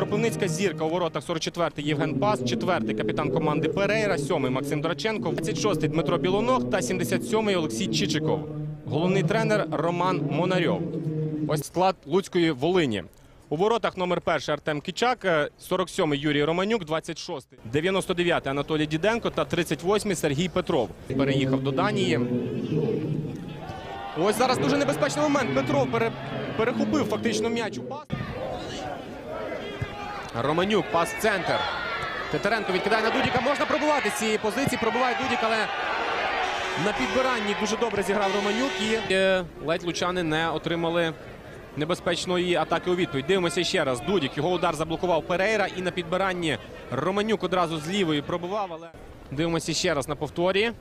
Кропивницька зірка у воротах 44-й Євген Пас, 4-й капітан команди Перейра, 7-й Максим Драченко, 26-й Дмитро Білоног та 77-й Олексій Чичиков. Головний тренер Роман Монарьов. Ось склад Луцької Волині. У воротах номер перший Артем Кичак, е, 47-й Юрій Романюк, 26-й, 99-й Анатолій Діденко та 38-й Сергій Петров. Переїхав до Данії. Ось зараз дуже небезпечний момент. Петров пере- перехопив фактично м'яч у пас. Романюк, пас центр. Титаренко відкидає на Дудіка. Можна пробувати з цієї позиції. Пробиває Дудік, але на підбиранні дуже добре зіграв Романюк. І е, ледь лучани не отримали небезпечної атаки у відповідь. Дивимося ще раз. Дудік. Його удар заблокував Перейра. І на підбиранні Романюк одразу з лівої пробивав. Але дивимося ще раз на повторі.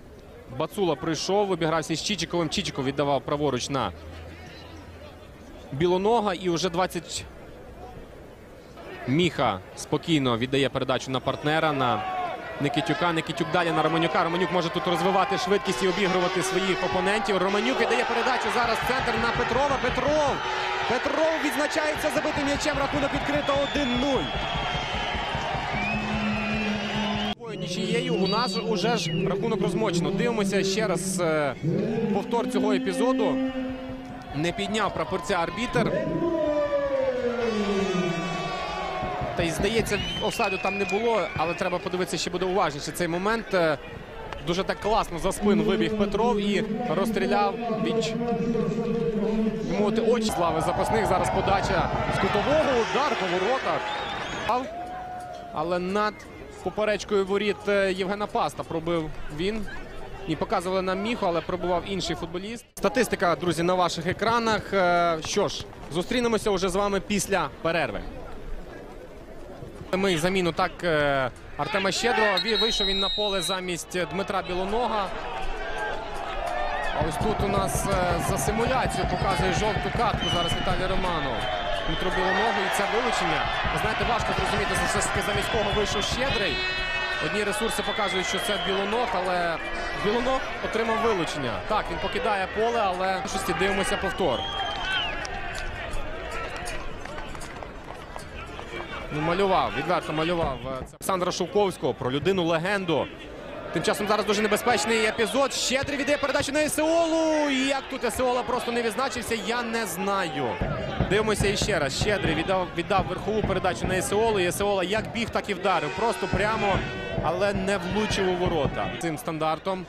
Бацула прийшов, обігрався з Чичиковим. Чичиков віддавав праворуч на Білонога. І вже 20 Міха спокійно віддає передачу на партнера на Никитюка. Никитюк далі на Романюка. Романюк може тут розвивати швидкість і обігрувати своїх опонентів. Романюк віддає передачу зараз в центр на Петрова. Петров. Петров відзначається забитим м'ячем. Рахунок відкрито 1-0. Нічією у нас уже ж рахунок розмочено. Дивимося ще раз е, повтор цього епізоду. Не підняв прапорця арбітер. Та й здається, офсайду там не було, але треба подивитися, ще буде уважніше цей момент. Е, Дуже так класно за спину вибіг Петров і розстріляв. Мовити очі слави запасних. Зараз подача з кутового удар по воротах. Але над поперечкою воріт е, Євгена Паста пробив він. І показували нам міху, але пробував інший футболіст. Статистика, друзі, на ваших екранах. Е, Що ж, зустрінемося вже з вами після перерви. Ми заміну так е, Артема Щедрого. Вийшов він на поле замість Дмитра Білонога. А ось тут у нас е, за симуляцію показує жовту картку зараз Віталій Романов. Дмитро Білоногу і це вилучення. Ви знаєте, важко зрозуміти, за все ж таки замість кого вийшов Щедрий. Одні ресурси показують, що це Білоног, але Білоног отримав вилучення. Так, він покидає поле, але в більшості дивимося повтор. Ну, малював, відверто малював е, це Олександра Шовковського про людину легенду. Тим часом зараз дуже небезпечний епізод. Щедрий віддає передачу на Есеолу. І як тут Есеола просто не відзначився, я не знаю. Дивимося іще раз. Щедрий віддав, віддав верхову передачу на Есеолу. І Есеола як біг, так і вдарив. Просто прямо, але не влучив у ворота. Цим стандартом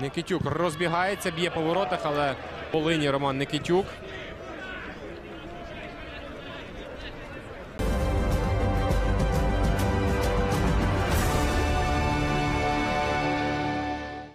Никитюк розбігається, б'є по воротах, але по линії Роман Никитюк.